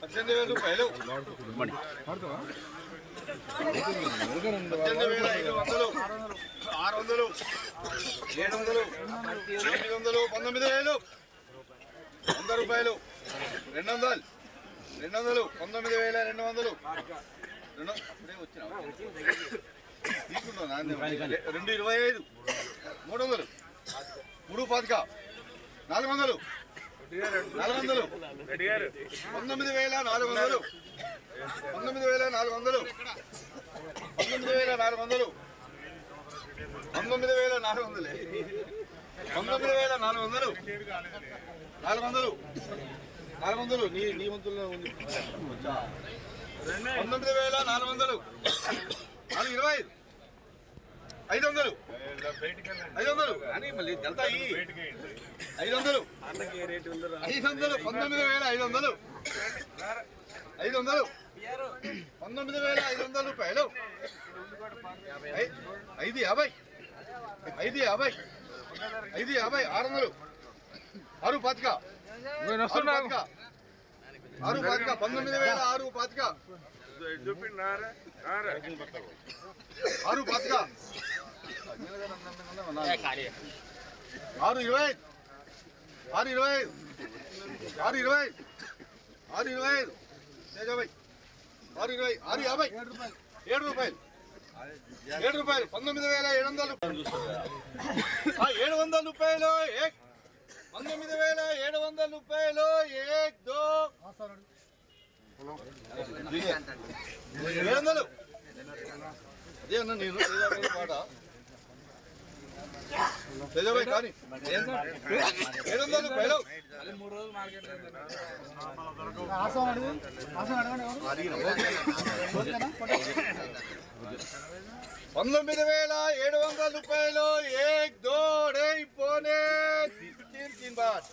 పద్దెనిమిది వేల రూపాయలు పద్దెనిమిది వేల ఐదు వందలు. ఆరు వందలు. ఏడు వందలు. ఎనిమిది వందలు. పంతొమ్మిది వేలు. వంద రూపాయలు. రెండు వందలు. రెండు వందలు. పంతొమ్మిది వేల రెండు వందలు. రెండు అప్పుడే రెండు ఇరవై ఐదు. మూడు వందలు. మూడు పాతిక. నాలుగు వందలు. నాలుగు వందలు. పంతొమ్మిది వేల నాలుగు వందలు. పంతొమ్మిది వేల నాలుగు వందలు. పంతొమ్మిది వేల నాలుగు వందలు. పంతొమ్మిది వేల నాలుగు వందలు. పంతొమ్మిది వేల నాలుగు వందలు. నాలుగు వందలు. నాలుగు వందలు. నీ నీ వంతుల్లో ఉంది. పంతొమ్మిది వేల నాలుగు వందలు. నాలుగు ఇరవై ఐదు. ఐదు వందలు. ఐదు అని మళ్ళీ వెళ్తాయి ఐదు వందలు ఐదు వందలు పంతొమ్మిది వేల ఐదు వందలు ఐదు వందలు పంతొమ్మిది వేల ఐదు వందల రూపాయలు ఐదు యాభై. ఐదు యాభై. ఐదు యాభై ఆరు వందలు ఆరు పాతిక. ఆరు పాతిక. ఆరు పాతిక పంతొమ్మిది వేల ఆరు పాతిక. ఆరు పాతిక. ఆరు ఇరవై. ఆరు ఇరవై. ఐదు ఆరు ఇరవై. ఐదు ఆరు ఇరవై. ఐదు యాభై ఆరు ఇరవై. ఆరు యాభై. ఏడు రూపాయలు. ఏడు రూపాయలు. పంతొమ్మిది వేల ఏడు వందలు. ఏడు వందల రూపాయలు. పంతొమ్మిది వేల ఏడు వందల రూపాయలు. ఏక్ దో. ఏడు వందలు. అదే అన్న నేను. పాట తేజాబాయ్ కానీ ఏడు వందల రూపాయలు పంతొమ్మిది వేల ఏడు వందల రూపాయలు ఏక్ దో పోనే బాట్